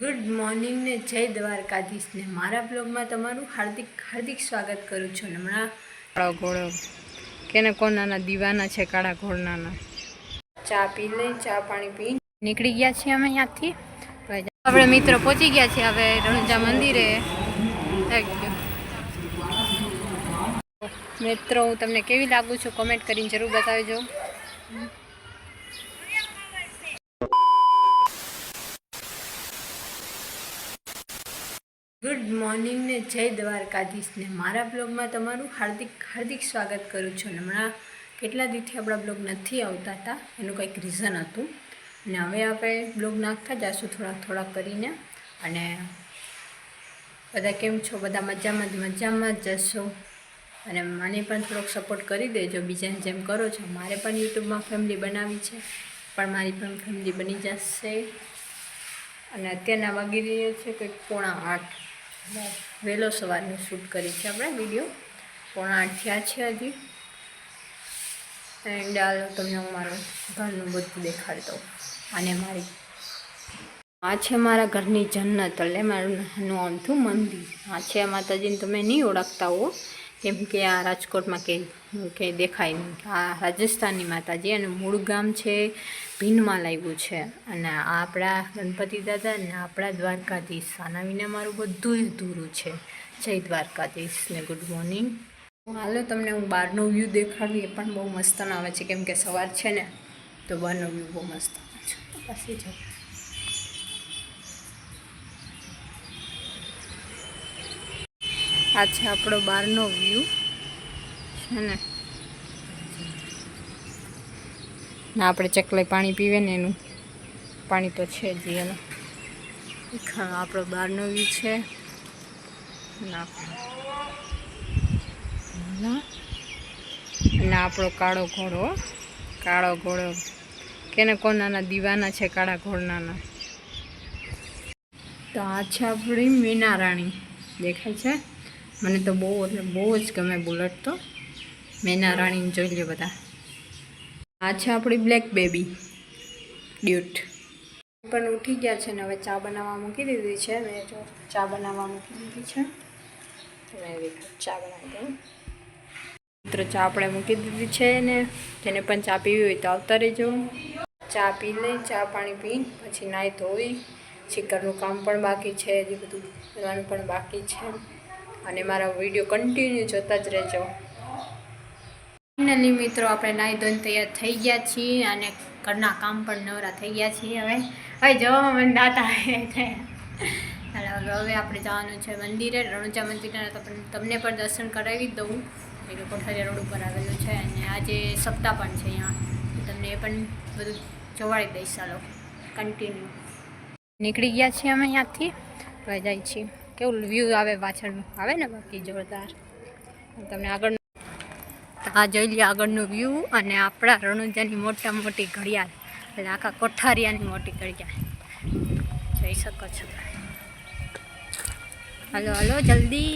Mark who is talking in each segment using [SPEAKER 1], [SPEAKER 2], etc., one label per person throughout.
[SPEAKER 1] Good morning ને જય દ્વારકાધીશ ને મારા બ્લોગમાં તમારું હાર્દિક હાર્દિક સ્વાગત કરું છું. હમણાં
[SPEAKER 2] કાળો ઘોડો, કેને કોનાના દીવાના છે, કાળા ઘોડનાના.
[SPEAKER 1] ચા પી લઈ, ચા પાણી પી.
[SPEAKER 2] નીકળી ગયા છીએ અમે ત્યાંથી. આપણે મિત્રો પહોંચી ગયા છીએ હવે રણુજા મંદિરે. મિત્રો, હું તમને કેવી લાગુ છું? કોમેન્ટ કરીને જરૂર બતાવજો.
[SPEAKER 1] ગુડ મોર્નિંગ ને જય દ્વારકાધીશ ને મારા બ્લોગમાં તમારું હાર્દિક હાર્દિક સ્વાગત કરું છું. અને હમણાં કેટલા દિવસથી આપણા બ્લોગ નથી આવતા હતા એનું કંઈક રીઝન હતું. અને હવે આપણે બ્લોગ નાખતા જઈશું થોડાક થોડાક કરીને. અને બધા કેમ છો? બધા મજામાં જ મજામાં જ જશો. અને મને પણ થોડોક સપોર્ટ કરી દેજો, બીજાને જેમ કરો છો. મારે પણ યુટ્યુબમાં ફેમિલી બનાવી છે, પણ મારી પણ ફેમિલી બની જશે. અને અત્યારના વાગી રહ્યો છે કંઈક પોણા આઠ. વહેલો સવારનું શૂટ કરી છે આપણે વીડિયો. પોણા આઠ થયા છે હજી. એન્ડ હાલો તમને હું મારું ઘરનું બધું દેખાડી દઉં. અને મારી આ છે મારા ઘરની જન્નત એટલે મારું નાનું આમથું મંદિર. આ છે માતાજીને તમે નહીં ઓળખતા હો. કેમ કે આ રાજકોટમાં કે કે દેખાય આ રાજસ્થાનની માતાજી અને મૂળ ગામ છે ભીનમાં લાવ્યું છે. અને આપણા ગણપતિ દાદા અને આપણા દ્વારકાધીશ. આના વિના મારું બધું અધૂરું છે. જય દ્વારકાધીશ ને ગુડ મોર્નિંગ. હાલો, તમને હું બહારનો વ્યૂ દેખાડું. એ પણ બહુ મસ્ત આવે છે. કેમ કે સવાર છે ને, તો બહારનો વ્યૂ બહુ મસ્ત આવે છે. પછી જાઉં
[SPEAKER 2] આ છે આપણો બહારનો વ્યૂ. છે ને? આપણે ચકલાઈ પાણી પીવે ને એનું. પાણી તો છે જ એનું.
[SPEAKER 1] આપણો બહારનો વ્યૂ છે.
[SPEAKER 2] અને આપણો કાળો ઘોડો કાળો ઘોડો. કેને કોનાના દીવાના છે, કાળા ઘોડનાના.
[SPEAKER 1] તો આ છે આપણી મીના રાણી દેખાય છે? મને તો બહુ, એટલે બહુ જ ગમે બુલેટ તો. મીના રાણીને જોઈ લે બધા. આ છે આપણી બ્લેક બેબી ડ્યુટ પણ ઉઠી ગયા છે ને હવે ચા બનાવવા મૂકી દીધી છે. મેં જો ચા બનાવવા મૂકી દીધી છે. મેં ચા બનાવી દઉં. મિત્રો, ચા આપણે મૂકી દીધી છે ને. જેને પણ ચા પીવી હોય તો આવતા રહેજો. ચા પી લઈ, ચા પાણી પી, પછી નાહી ધોઈ. ચિકનનું કામ પણ બાકી છે, હજી બધું કરવાનું પણ બાકી છે. અને મારા વીડિયો કન્ટિન્યુ જોતા જ રહેજો. ફાઇનલી મિત્રો, આપણે નાહી ધોઈને તૈયાર થઈ ગયા છીએ અને ઘરના કામ પણ નવરા થઈ ગયા છીએ હવે. હવે જવામાં મને દાતા ચાલો હવે આપણે જવાનું છે મંદિરે, રણુજા પણ તમને પણ દર્શન કરાવી દઉં. એટલે કોઠારી રોડ ઉપર આવેલું છે અને આજે સપ્તાહ પણ છે અહીંયા. તમને એ પણ બધું જોવાડી દઈશ. ચાલો કન્ટિન્યુ
[SPEAKER 2] નીકળી ગયા છીએ અમે હવે જાય છીએ. કેવું વ્યૂ આવે પાછળનું? આવે ને બાકી જોરદાર. તમને આગળ આ જોઈ લે આગળનું વ્યૂ અને આપણા રણુજાની મોટા મોટી ઘડિયાળ. એટલે આખા કોઠારિયાની મોટી ઘડિયાળ. જોઈ શકો છો. હાલો, હલો, જલ્દી.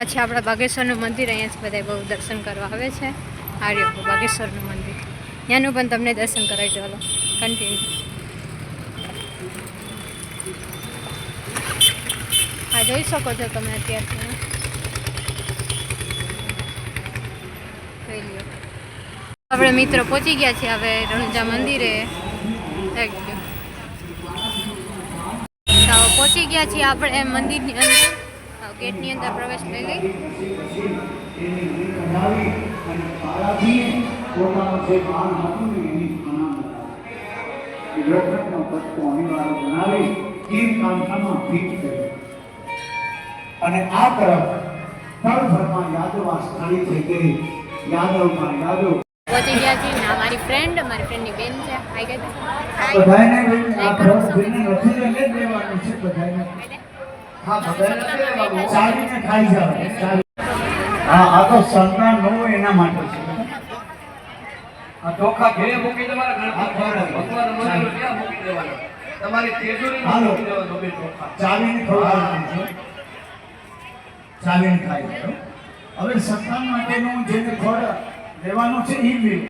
[SPEAKER 2] પછી આપણા બાગેશ્વરનું મંદિર અહીંયાથી બધા બહુ દર્શન કરવા આવે છે. આ બાગેશ્વરનું મંદિર. ત્યાંનું પણ તમને દર્શન કરાવી દો હલો કન્ટિન્યુ હા જોઈ શકો છો તમે અત્યારથી. આપણે મિત્રો પહોંચી ગયા છીએ હવે રણુજા મંદિરે. થેન્ક યુ પહોંચી ગયા છીએ આપણે મંદિરની અંદર. ગેટની અંદર પ્રવેશ લઈ
[SPEAKER 3] અને આ તરફ તળભરમાં યાદવા સ્થળી થઈ ગઈ.
[SPEAKER 2] પહોંચી ગયા છીએ ને મારી ફ્રેન્ડ મારી ફ્રેન્ડની બેન છે. ગઈ
[SPEAKER 3] હા આ તો સંતાન ન હોય એના માટે છે. આ ચોખા ઘરે મૂકી દેવાના ભગવાન મંદિર ત્યાં મૂકી દેવાના? તમારી તેજોરી હાલો. ચાલીને ખવડાવવાનું છે. ખાઈ જાવ હવે સંતાન માટેનું જેને ફળ લેવાનો છે એ બી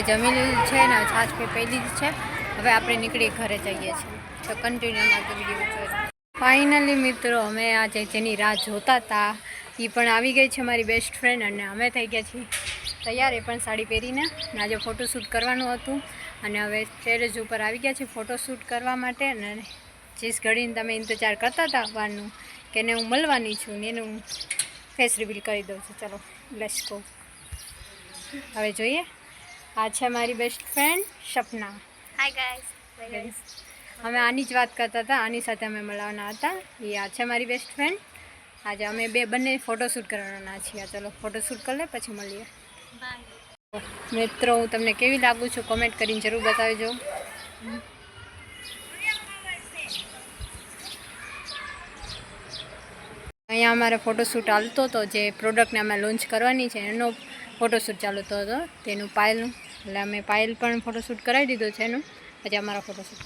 [SPEAKER 1] અમે જમી લીધું છે ને છાશ પી પી લીધી છે. હવે આપણે નીકળી ઘરે જઈએ છીએ. તો કન્ટિન્યુ અમારે વીડિયો ફાઇનલી મિત્રો, અમે આજે જેની રાહ જોતા હતા એ પણ આવી ગઈ છે મારી બેસ્ટ ફ્રેન્ડ અને અમે થઈ ગયા છીએ તૈયાર. એ પણ સાડી પહેરીને અને આજે ફોટોશૂટ કરવાનું હતું. અને હવે ટેરેસ ઉપર આવી ગયા છે ફોટોશૂટ કરવા માટે અને જેસ ઘડીને તમે ઇંતજાર કરતા હતા આવવાનું કે એને હું મળવાની છું ને એનું ફેસ રિવીલ કરી દઉં છું. ચલો લેટ્સ ગો હવે જોઈએ. આ છે મારી best friend Sapna.
[SPEAKER 4] Hi guys
[SPEAKER 1] અમે આની જ વાત કરતા હતા આની સાથે અમે મળવાના હતા. એ આ છે મારી બેસ્ટ ફ્રેન્ડ આજે અમે બે બંને ફોટોશૂટ કરવાના છીએ. ચલો ફોટોશૂટ કરી લે પછી મળીએ. મિત્રો હું તમને કેવી લાગુ છું કોમેન્ટ કરીને જરૂર બતાવજો. અહીંયા અમારે ફોટોશૂટ હાલતો હતો જે પ્રોડક્ટને અમે લોન્ચ કરવાની છે એનો ફોટોશૂટ ચાલતો હતો. તેનું પાયલનું એટલે અમે પાયલ પણ ફોટોશૂટ કરાવી દીધું છે એનું. પછી અમારા ફોટોશૂટ